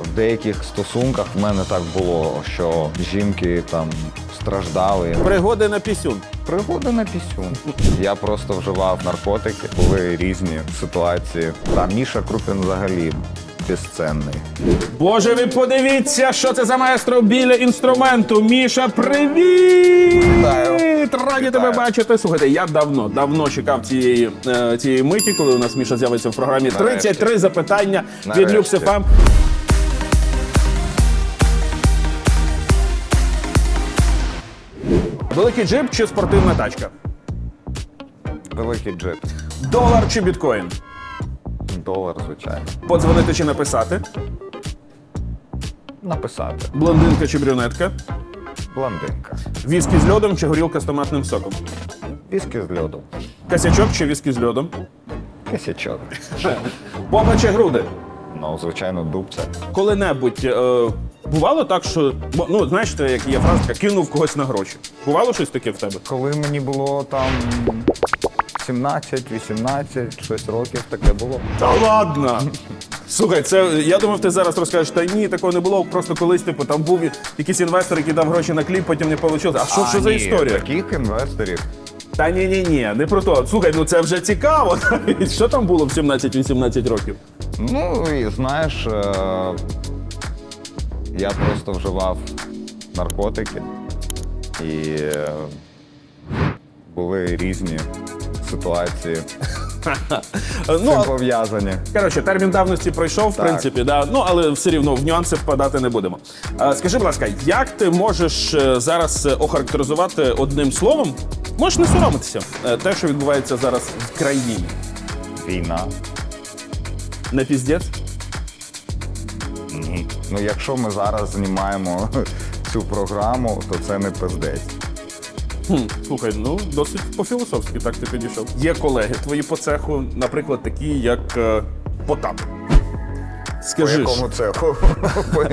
в деяких стосунках в мене так було, що жінки там страждали. Пригоди на пісюн. Пригоди на пісюн. Я просто вживав наркотики, були різні ситуації. Та Міша Крупін взагалі безцінний. Боже, ви подивіться, що це за маестро біля інструменту. Міша, привіт! Вітаю. Раді тебе бачити. Слухайте, я давно, давно чекав цієї, е, цієї миті, коли у нас Міша з'явиться в програмі. Нарешті. 33 запитання від Нарешті. Люксифам. Великий джип чи спортивна тачка? Великий джип. Долар чи біткоін? Долар, звичайно. Подзвонити чи написати? Написати. Блондинка чи брюнетка? Блондинка. Віскі з льодом чи горілка з томатним соком? Віскі з льоду. Косячок чи віскі з льодом? Кисячок. Попа чи груди? Ну, звичайно, дубця. Коли-небудь е, бувало так, що ну знаєш, як є фраза, кинув когось на гроші. Бувало щось таке в тебе? Коли мені було там 17-18, щось років, таке було. Та ладно. Слухай, це я думав, ти зараз розкажеш, та ні, такого не було. Просто колись, типу, там був якийсь інвестор, який дав гроші на кліп, потім не вийшло. А що, що за історія? Таких інвесторів. Та ні, ні, ні, не про то. Слухай, ну це вже цікаво. Що там було в 17-18 років? Ну і знаєш, е, я просто вживав наркотики і е, були різні ситуації Ну, пов'язані. Коротше, термін давності пройшов, в Так. принципі, да. ну але все рівно в нюанси впадати не будемо. А, скажи, будь ласка, як ти можеш е, зараз е, охарактеризувати одним словом? Можеш не соромитися те, що відбувається зараз в країні. Війна. Не піздець? Ні. Ну якщо ми зараз знімаємо цю програму, то це не пиздець. Хм, слухай, ну досить по-філософськи так ти підійшов. Є колеги твої по цеху, наприклад, такі, як е, Потап. По Скажи, ж, якому цеху? По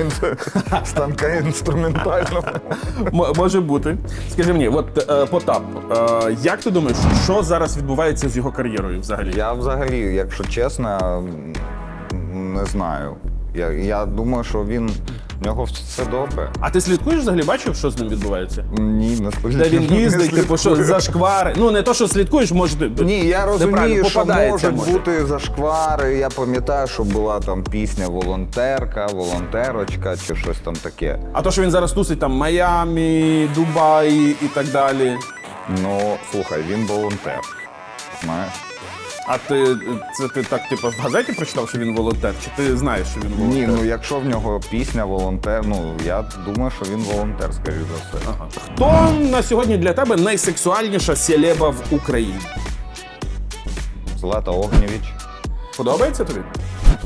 станка інструментальному. м- може бути. Скажи мені, от е, Потап, е, як ти думаєш, що зараз відбувається з його кар'єрою взагалі? Я взагалі, якщо чесно, не знаю. Я, я думаю, що він в нього все добре. А ти слідкуєш взагалі бачив, що з ним відбувається? Ні, насправді. Де він їздить, типу, що зашквари. Ну не то, що слідкуєш, може ти. Ні, я розумію, що можуть може. бути зашквари. Я пам'ятаю, що була там пісня Волонтерка, волонтерочка чи щось там таке. А то, що він зараз тусить там Майамі, Дубай і так далі. Ну, слухай, він волонтер. Знаєш? А ти це ти так, типу, в газеті прочитав, що він волонтер? Чи ти знаєш, що він волонтер? Ні, ну якщо в нього пісня волонтер, ну я думаю, що він волонтер, скоріш за все. Ага. Хто на сьогодні для тебе найсексуальніша селеба в Україні? Злата Огнєвіч. Подобається тобі?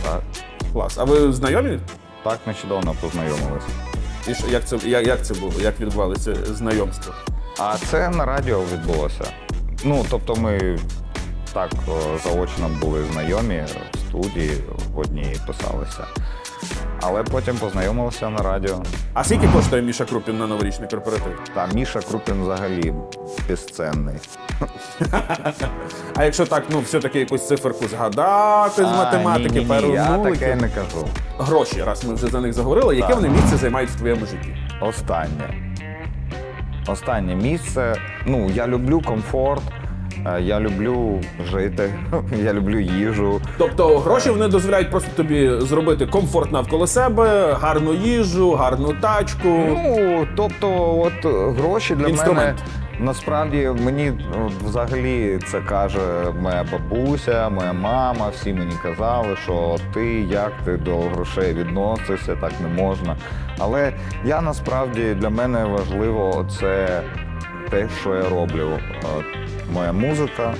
Так, Клас. А ви знайомі? так нещодавно познайомилися. І що, як це як, як це було? Як відбувалося знайомство? А це на радіо відбулося. Ну, тобто ми так заочно були знайомі в студії, в одній писалися. Але потім познайомилися на радіо. А скільки коштує Міша Крупін на новорічний корпоратив? Та Міша Крупін взагалі безцінний. А якщо так, ну все-таки якусь циферку згадати з математики, ні-ні-ні, Я таке не кажу. Гроші, раз ми вже за них заговорили, яке вони місце займають в твоєму житті? Останнє. Останнє місце. Ну, я люблю комфорт, е, я люблю жити, я люблю їжу. Тобто гроші вони дозволяють просто тобі зробити комфорт навколо себе, гарну їжу, гарну тачку. Ну, тобто, от е, гроші для Інструмент. мене насправді мені взагалі це каже моя бабуся, моя мама. Всі мені казали, що ти як ти до грошей відносишся, так не можна. Але я насправді для мене важливо це те, що я роблю. Моя музика,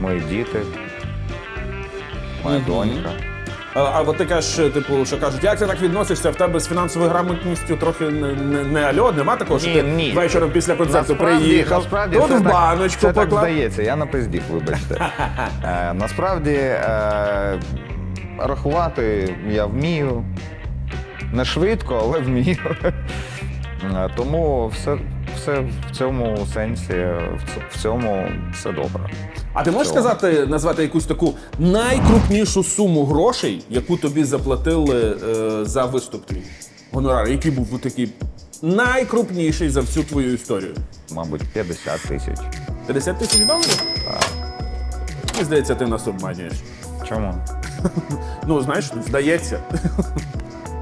мої діти, моя Мгм. донька. А, от ти кажеш, типу, що кажуть, як ти так відносишся в тебе з фінансовою грамотністю трохи не, не, не альо, нема такого, що Ні, ти ні. вечором після концерту Насправді- приїхав, насправді тут в так- баночку Це так здається, я напиздів, вибачте. Е, насправді е, рахувати я вмію. Не швидко, але вмію. Тому все, все в цьому сенсі, в в цьому все добре. А ти можеш Цього. сказати, назвати якусь таку найкрупнішу суму грошей, яку тобі заплатили е, за виступ твій? Гонорар, який був такий найкрупніший за всю твою історію? Мабуть, 50 тисяч. 50 тисяч доларів? Так. Мені здається, ти нас обманюєш. Чому? Ну, знаєш, здається.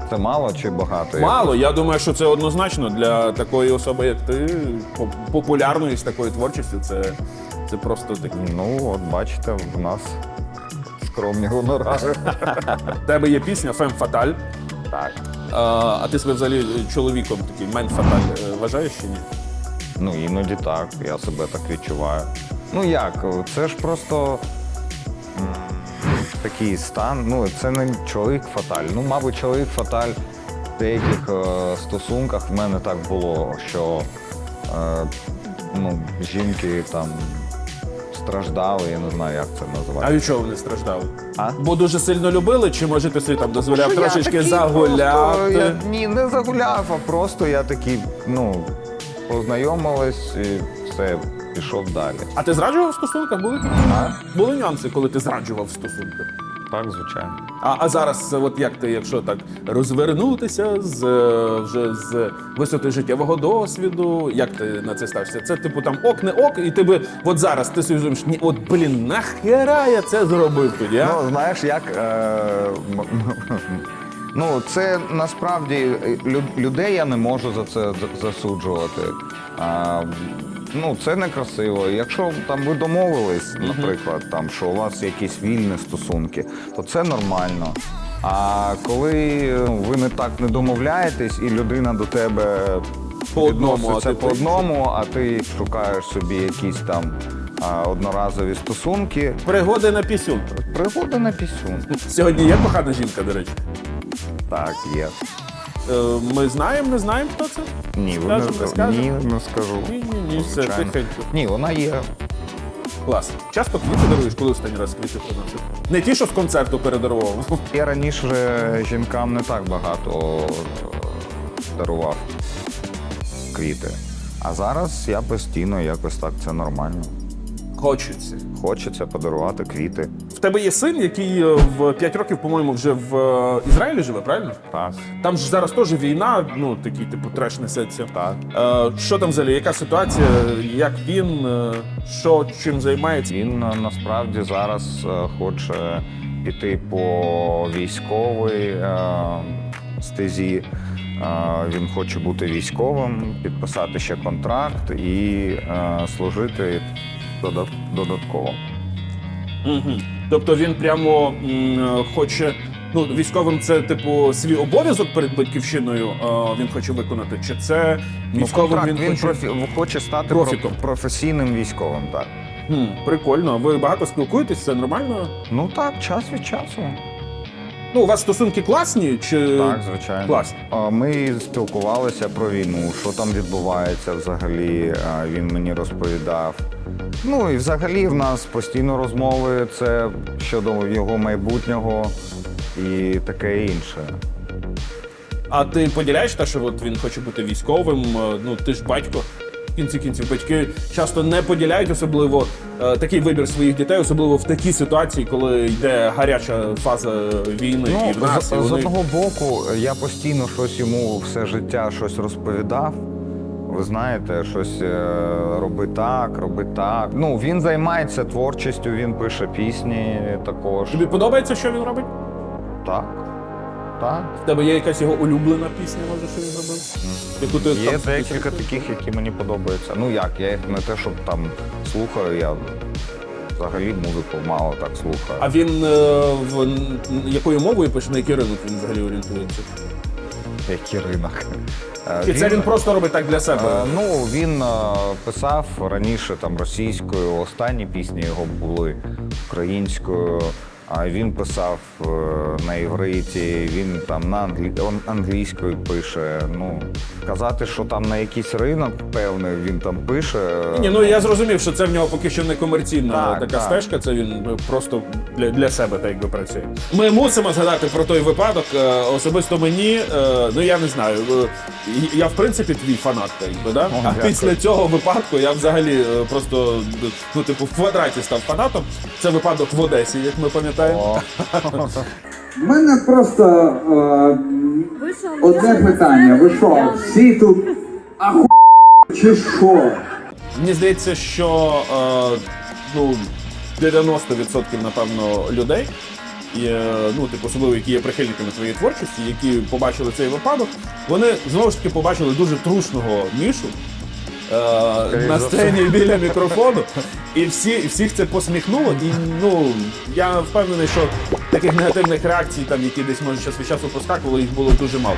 Це мало чи багато? Мало. Я думаю, що це однозначно для такої особи, як ти, по- популярної з такою творчістю, це, це просто такі. Ну, от бачите, в нас скромні гонорари. В тебе є пісня Фем Фаталь. Так. А, а ти себе взагалі чоловіком такий мен фаталь е, вважаєш чи ні? Ну, іноді так, я себе так відчуваю. Ну як, це ж просто такий стан. Ну, це не чоловік фаталь. Ну, мабуть, чоловік фаталь в деяких е, стосунках в мене так було, що е, ну, жінки там страждали, я не знаю, як це А називати. від чого вони страждали? А? Бо дуже сильно любили, чи може ти собі там дозволяв Що я трошечки такий загуляти? просто, я, ні, не загуляв, а просто я такий, ну, познайомились і все, пішов далі. А ти зраджував в стосунках? Були такі? Були нюанси, коли ти зраджував в стосунках. Так, звичайно. А, а зараз, от як ти, якщо так розвернутися з е, вже з висоти життєвого досвіду, як ти на це ставишся? Це типу там ок, не ок, і ти би от зараз ти собі думаєш, ні, от блін, нахера я це зробив тоді? А? Ну, знаєш, як. Е, ну, це насправді е, людей я не можу за це засуджувати. А, ну, це некрасиво. Якщо там ви домовились, наприклад, там, що у вас якісь вільні стосунки, то це нормально. А коли ну, ви не так не домовляєтесь, і людина до тебе По одному, відноситься а ти по одному, а ти шукаєш собі якісь там а, одноразові стосунки, Пригоди на пісюн. Пригода на пісюн. Сьогодні є кохана жінка, до речі. Так, є. Е, Ми знаємо, не знаємо, хто це? Ні, ви Скажемо, не, скажемо? ні, не скажу. Ні, ні, ні, все Звичайно. тихенько. Ні, вона є. Клас. Часто квіти даруєш, коли останній раз квіти приносив? Не ті, що з концерту передарував. Я раніше жінкам не так багато е, дарував квіти. А зараз я постійно якось так це нормально. Хочеться. Хочеться подарувати квіти. В тебе є син, який е, в 5 років, по-моєму, вже в е, Ізраїлі живе, правильно? Так. Там ж зараз теж війна, ну такий, типу, треш несеться. Так. Е, що там взагалі? Яка ситуація? Як він? е, Що чим займається? Він насправді зараз хоче піти по військовій е, стезі. Він хоче бути військовим, підписати ще контракт і е, служити додатково. Угу. Тобто він прямо м, хоче. Ну, військовим це типу свій обов'язок перед батьківщиною А, він хоче виконати. Чи це Ну, військовим контракт, він, він хоче... профі- хоче стати профіком. професійним військовим. Так. Хм, прикольно. Ви багато спілкуєтесь, це нормально? Ну так, час від часу. Ну, у вас стосунки класні чи Так, звичайно. класні? А, Ми спілкувалися про війну, що там відбувається взагалі. а, Він мені розповідав. Ну і взагалі в нас постійно розмови це щодо його майбутнього і таке інше. А ти поділяєш те, що от він хоче бути військовим? е, Ну ти ж батько. Кінці кінців батьки часто не поділяють особливо е, такий вибір своїх дітей, особливо в такій ситуації, коли йде гаряча фаза війни і в Ну, нас. з, і з одного боку, я постійно щось йому все життя щось розповідав. Ви знаєте, щось е, роби так, роби так. Ну, він займається творчістю, він пише пісні також. Тобі подобається, що він робить? Так. Так. В тебе є якась його улюблена пісня, може, що він зробив? Яку ти Є там декілька таких, які мені подобаються. Ну як, я їх не те, щоб там слухаю, я взагалі музику мало так слухаю. А він е, в н- якою мовою пише, на який ринок він взагалі орієнтується? Який ринок. Е, Чи це він просто робить так для себе? Е, Ну, він е, писав раніше там російською, останні пісні його були українською. А він писав е, на івриті, він там на англі... он англійською пише. Ну, казати, що там на якийсь ринок певний він там пише. Ні, ну я зрозумів, що це в нього поки що не комерційна Так, така так. стежка, це він е, просто для, для себе так якби працює. Ми мусимо згадати про той випадок. е, Особисто мені, е, ну я не знаю. е, Я в принципі твій фанат, так якби, да? а дякую. після цього випадку я взагалі е, просто ну, типу, в квадраті став фанатом. Це випадок в Одесі, як ми пам'ятаємо. О, У мене просто е, одне питання. Ви що, всі тут аху чи що? Мені здається, що е, ну, 90% напевно людей, і, е, ну, типу, особливо, які є прихильниками твоєї творчості, які побачили цей випадок, вони знову ж таки побачили дуже трушного мішу. Е, на сцені біля мікрофону, і всі, всіх це посміхнуло. І ну я впевнений, що таких негативних реакцій, там, які десь може час від часу проскакували, їх було дуже мало.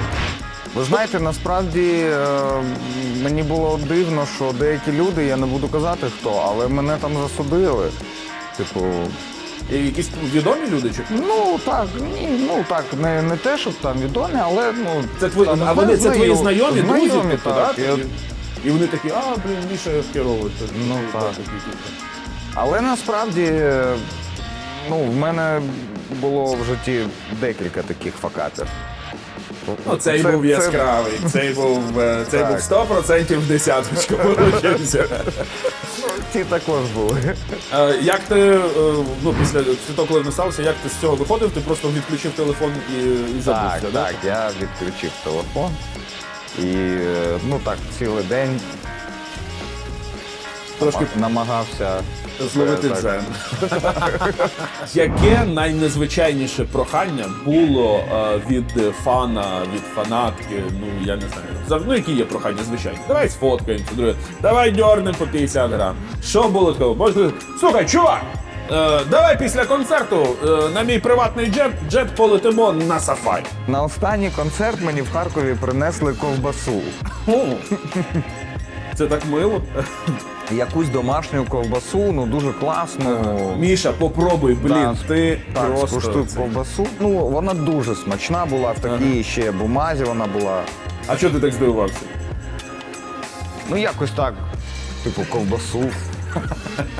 Ви знаєте, насправді е, мені було дивно, що деякі люди, я не буду казати хто, але мене там засудили. Типу, І якісь відомі люди чи ну так, ні, ну так, не, не те, щоб там відомі, але ну. Це твої, там, а вони це твої знайомі- знайомі, друзі, знайомі, тобто, так. да? І вони такі, а, блін, Міша херовий. Це, Ну, так. Але насправді, е, ну, в мене було в житті декілька таких факапів. Ну, цей Це- був це- яскравий, цей був, е, цей був 100% в десяточку получився. Ці також були. Е, Як ти, ну, після того, коли не сталося, як ти з цього виходив? Ти просто відключив телефон і, і забувся, Так, так, я відключив телефон. І ну так, цілий день Трошки намагався зловити так, дзен. Яке найнезвичайніше прохання було е, від фана, від фанатки? Ну я не знаю. Зав- Ну які є прохання, звичайно. Давай сфоткаємося, друге. Давай дьорнемо по 50 грам. Що було такого? Може, слухай, чувак! Е, давай після концерту е, на мій приватний джет, джет полетимо на сафарі. На останній концерт мені в Харкові принесли ковбасу. О, Це так мило. Якусь домашню ковбасу, ну дуже класну. Міша, попробуй, блін, Так, ти Так, просто. скуштую це- ковбасу. Ну, вона дуже смачна була, в такій ще бумазі вона була. А чого ти так здивувався? Ну, якось так, типу, ковбасу.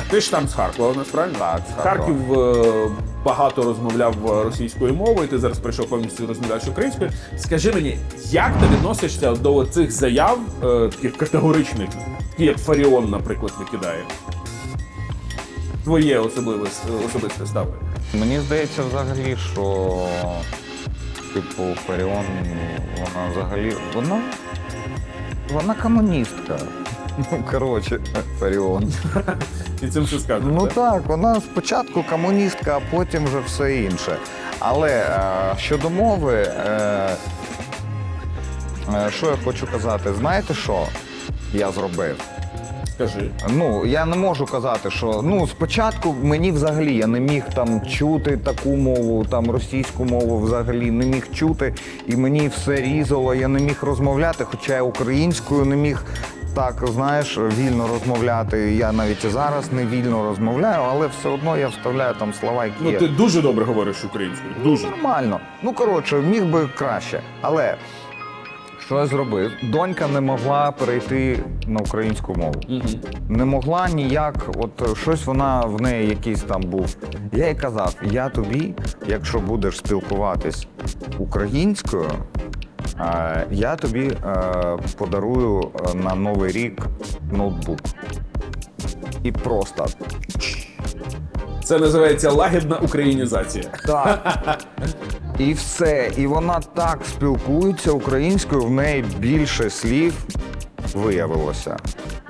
Ти ж там з Харкова, у нас правильно? Так, з Харкова. Харків е, багато розмовляв е, російською мовою, ти зараз прийшов повністю розмовляєш українською. Скажи мені, як ти відносишся до цих заяв, е, таких категоричних, такі як Фаріон, наприклад, викидає? Твоє особливе особисте ставлення. Мені здається, взагалі, що типу Фаріон, вона взагалі. Вона. Вона комуністка. Ну, коротше, Фаріон. І цим що скажеш? Ну так? так, вона спочатку комуністка, а потім вже все інше. Але е, щодо мови, е, е, що я хочу казати, знаєте що я зробив? Скажи. Ну, я не можу казати, що ну спочатку мені взагалі я не міг там чути таку мову, там російську мову взагалі не міг чути, і мені все різало, я не міг розмовляти, хоча я українською не міг так, знаєш, вільно розмовляти. Я навіть і зараз не вільно розмовляю, але все одно я вставляю там слова, які Ну є. ти дуже добре говориш українською. Дуже. Нормально. Ну коротше, міг би краще. Але що я зробив? Донька не могла перейти на українську мову. Не могла ніяк, от щось вона в неї якийсь там був. Я їй казав: я тобі, якщо будеш спілкуватись українською, е, я тобі е, подарую е, на Новий рік ноутбук. І просто Це називається лагідна українізація. Так. І все. І вона так спілкується українською, в неї більше слів виявилося.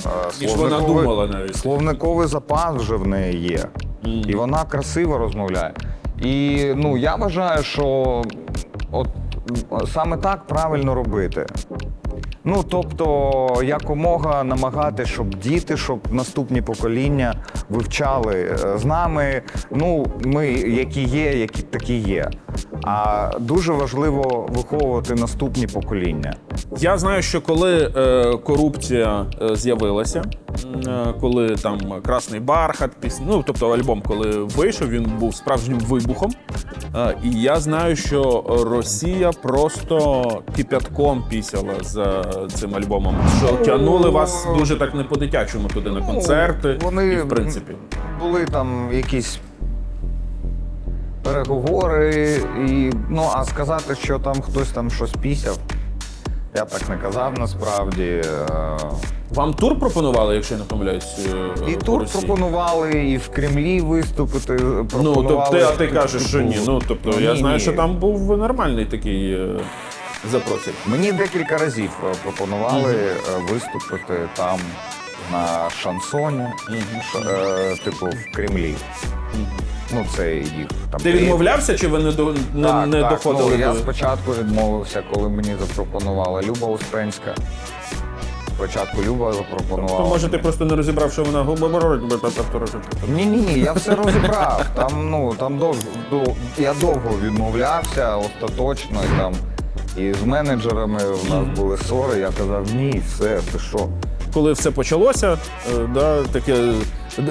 Е, Ніж вона думала навіть. Словниковий запас вже в неї є. І вона красиво розмовляє. І ну, я вважаю, що от саме так правильно робити. Ну, тобто, якомога намагати, щоб діти, щоб наступні покоління вивчали е, з нами. Ну, ми які є, які такі є. А дуже важливо виховувати наступні покоління. Я знаю, що коли е, корупція е, з'явилася, е, коли там Красний Бархат, пісня. Ну, тобто альбом, коли вийшов, він був справжнім вибухом. Е, І я знаю, що Росія просто кипятком пісяла за цим альбомом. Що тягнули вас дуже так не по-дитячому туди на концерти. Вони і, в принципі. були там якісь переговори, і ну а сказати, що там хтось там щось пісяв, я так не казав насправді. Е, Вам тур пропонували, якщо я не помиляюсь. е, І по тут Росії? пропонували, і в Кремлі виступити. Ну, тобто, ти, а ти кажеш, що ні. Ну, тобто, я знаю, ні. що там був нормальний такий е, запросик. Мені декілька разів пропонували е, виступити там на шансоні, ш- е, типу в Кремлі. Ну, це їх там. Ти відмовлявся, чи ви не, до, не, Так, не так. доходили Ну, я до. спочатку відмовився, коли мені запропонувала Люба Успенська. Спочатку Люба запропонувала. То може ти мені. просто не розібрав, що вона говорить. Ні, ні, ні, я все розібрав. Там, ну, там довго, дов- я довго відмовлявся, остаточно, і там. І з менеджерами в нас були ссори, я казав, ні, все, ти що? Коли все почалося, е, да, таке е,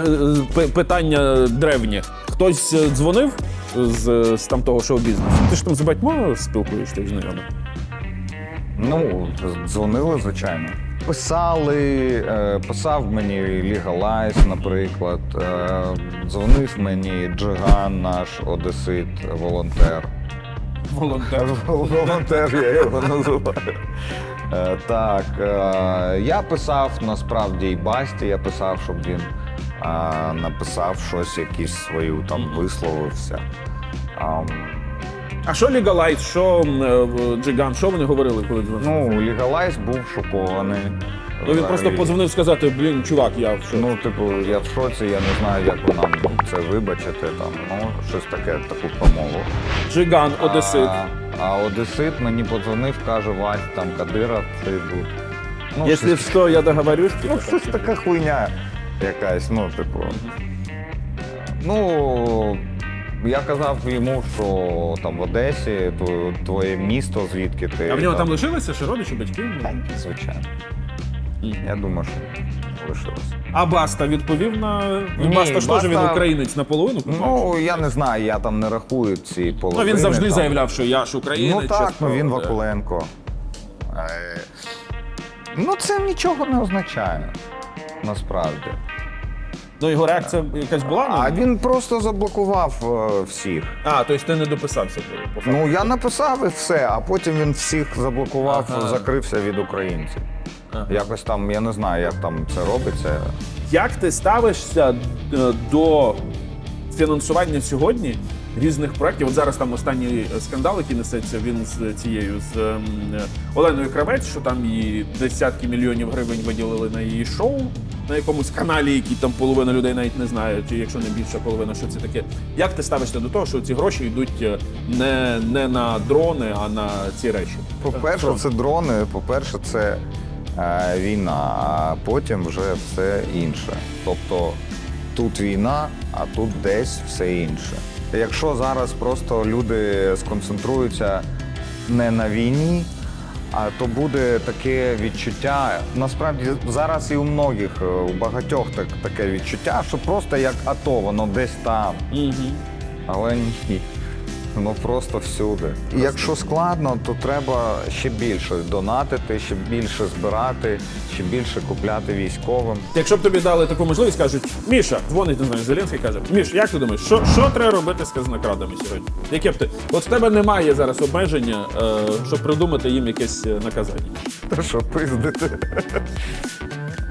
е, питання древнє. Хтось е, дзвонив з, з там того шоу-бізнесу? Ти ж там з батьма спілкуєшся знайомих? Ну, дзвонили, звичайно. Писали, е, писав мені Лігалайс, наприклад. Е, дзвонив мені Джиган, наш одесит, волонтер. Волонтер. Волонтер я його називаю. Е, Так, е, я писав насправді і Басті, я писав, щоб він е, написав щось, якісь свою там висловився. Ам, А що Лігалайт, що е, Джиган, що вони говорили, коли дзвонили? Ну, Лігалайс був шокований. Ну, він просто Взагалі. подзвонив сказати, блін, чувак, я в шоці. Ну, типу, я в шоці, я не знаю, як нам це вибачити. Там, ну, щось таке, таку промову. Джиган, Одесит. А, а Одесит мені подзвонив, каже, Вась, там Кадиров прийдуть. Ну, Якщо щось, що, я договорюсь. ну, щось така хуйня якась, ну, типу. Ну, я казав йому, що там в Одесі, тво- твоє місто, звідки ти. А в нього там лишилися ще родичі, батьки? Так, звичайно. Я думаю, що лишилось. А Баста відповів на. Ні, Баста ж теж він українець наполовину. Ну, я не знаю, я там не рахую ці Ну, він завжди там. заявляв, що я ж українець. Ну так, ну він е, Вакуленко. Е, Ну, це нічого не означає. Насправді. Ну його реакція якась була на А він просто заблокував е, всіх. А, тобто ти не дописався по факту. Ну я написав і все, а потім він всіх заблокував, Ага. закрився від українців. Ага. Якось там, я не знаю, як там це робиться. Як ти ставишся е, до фінансування сьогодні різних проєктів? От зараз там останній скандал, який несеться, він з цією з ем, Оленою Кравець, що там її десятки мільйонів гривень виділили на її шоу на якомусь каналі, який там половина людей навіть не знає, чи якщо не більша половина, що це таке. Як ти ставишся до того, що ці гроші йдуть е, не, не на дрони, а на ці речі? По-перше, це дрони, по-перше, це е, війна, а потім вже все інше. Тобто тут війна, а тут десь все інше. Якщо зараз просто люди сконцентруються не на війні, то буде таке відчуття. Насправді зараз і у многих, е, у багатьох так, таке відчуття, що просто як АТО, воно десь там. Угу. Але ні. Ну просто всюди. І якщо складно, то треба ще більше донатити, ще більше збирати, ще більше купляти військовим. Якщо б тобі дали таку можливість, кажуть, Міша, дзвонить, не знаю, Зеленський каже, Міш, як ти думаєш, що, що треба робити з казнокрадами сьогодні? Яке б ти? От в тебе немає зараз обмеження, е, щоб придумати їм якесь е, наказання. Та що пиздити?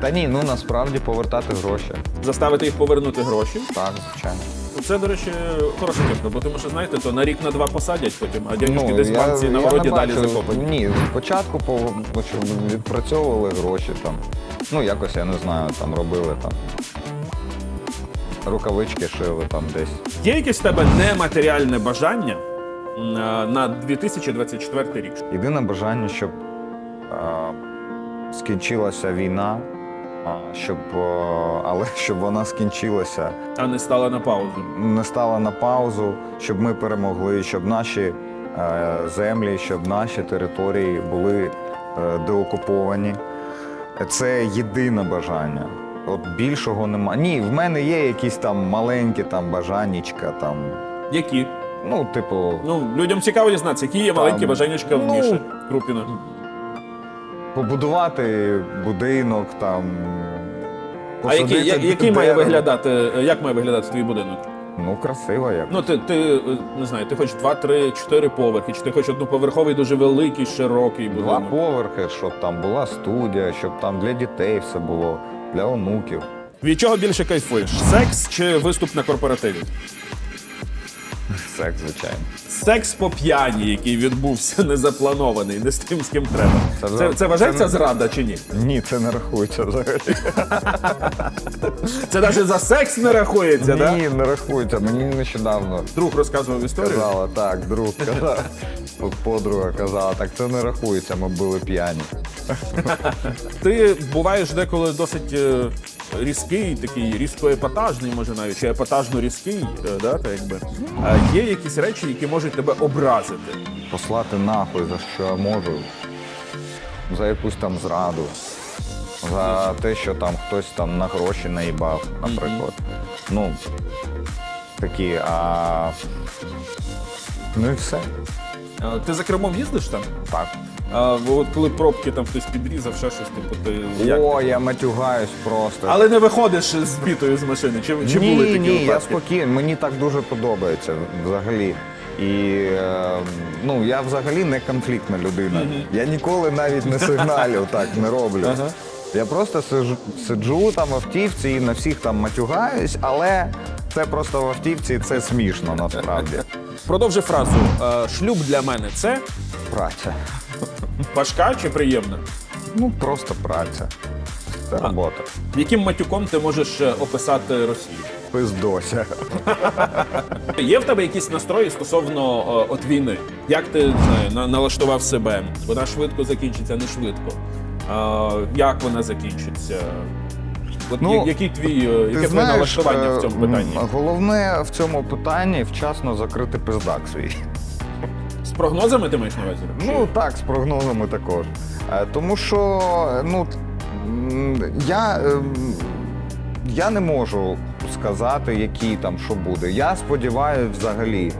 Та ні, ну насправді повертати гроші. Заставити їх повернути гроші. Так, звичайно. Це, до речі, хороша типка, бо тому що знаєте, то на рік на два посадять потім, а дядюшки десь в Ну, банці на не далі бачу, закопані. Ні, спочатку по, ну, відпрацьовували гроші там. Ну, якось я не знаю, там робили там. Рукавички шили там десь. Є якесь в тебе нематеріальне бажання м, е, на 2024 рік? Єдине бажання, щоб е, скінчилася війна, а, щоб, е, але щоб вона скінчилася, А не стала на паузу. не стала на паузу, щоб ми перемогли, щоб наші е, землі, щоб наші території були е, деокуповані. Це єдине бажання. от більшого нема. Ні, в мене є якісь там маленькі там бажанічка, там. Які? Ну, типу, Ну, людям цікаво дізнатися, які є маленькі бажаннячка в ну, Міші Крупіна. Побудувати будинок, там. А який, я- який має дерево. виглядати, е, як має виглядати твій будинок? Ну, красиво як. Ну, ти, ти е, не знаю, ти хочеш два, три, чотири поверхи, чи ти хочеш одноповерховий, дуже великий, широкий Два поверхи, щоб там була студія, щоб там для дітей все було, для онуків. Від чого більше кайфуєш? Секс чи виступ на корпоративі? Секс, звичайно. Секс по п'яні, який відбувся незапланований, не з тим, з ким треба. Це Це, це вважається це- зрада чи ні? Ні, це не рахується взагалі. Це навіть за секс не рахується, так? Ні, не рахується. Мені нещодавно Друг розказував історію. казала, так, друг казав, подруга казала, так це не рахується, ми були п'яні. Ти буваєш деколи досить е, різкий, такий різко-епатажний, може навіть чи епатажно різкий, е, да, так якби. А є якісь речі, які можуть тебе образити. Послати нахуй, за що я можу. За якусь там зраду. За те, що там хтось там на гроші наїбав, наприклад. Ну, такі, а. Ну і все. Е, Ти за кермом їздиш там? Так. А от коли пробки там хтось підрізав, ще щось, типу, ти як? О, я матюгаюсь просто. Але не виходиш з бітою з машини. Чи, чи ні, були такі ні, я випадки? спокійний. Мені так дуже подобається взагалі. І е, ну я взагалі не конфліктна людина. Я ніколи навіть не сигналю, так не роблю. Ага. Я просто сиджу, сиджу там в автівці і на всіх там матюгаюсь, але це просто в автівці це смішно насправді. Продовжи фразу. Е, Шлюб для мене це Праця. важка чи приємна? Ну просто праця. Це робота. Яким матюком ти можеш е, описати Росію? Пиздося. Є в тебе якісь настрої стосовно е, от війни? Як ти не знаю, на- налаштував себе? Вона швидко закінчиться, не швидко. Е, як вона закінчиться? От Ну, я- який твій, е, яке твоє налаштування в цьому е, питанні? Головне в цьому питанні вчасно закрити пиздак свій. З прогнозами ти маєш на увазі? Ну так, з прогнозами також. Е, Тому що ну, я, ем, я не можу сказати, який там що буде. Я сподіваюся взагалі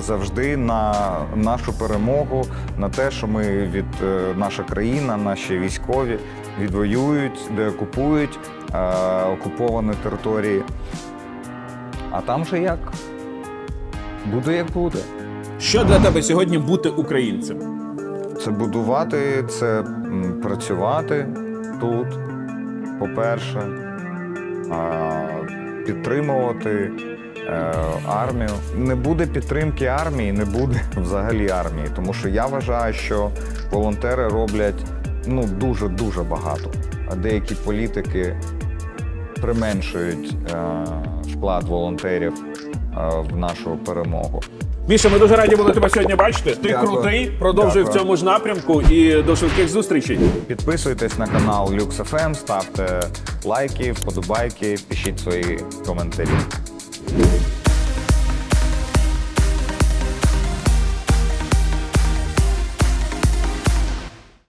завжди на нашу перемогу, на те, що ми від наша країна, наші військові відвоюють, деокупують окуповані території. А там же як? Буде як буде. Що для тебе сьогодні бути українцем? Це будувати, це працювати тут, по-перше, підтримувати е, армію. Не буде підтримки армії, не буде взагалі армії. Тому що я вважаю, що волонтери роблять ну, дуже-дуже багато. А деякі політики применшують е, вклад волонтерів е, в нашу перемогу. Міша, ми дуже раді були тебе сьогодні бачити. Ти Дякую. крутий, продовжуй в цьому ж напрямку і до швидких зустрічей. Підписуйтесь на канал LuxFM, ставте лайки, вподобайки, пишіть свої коментарі.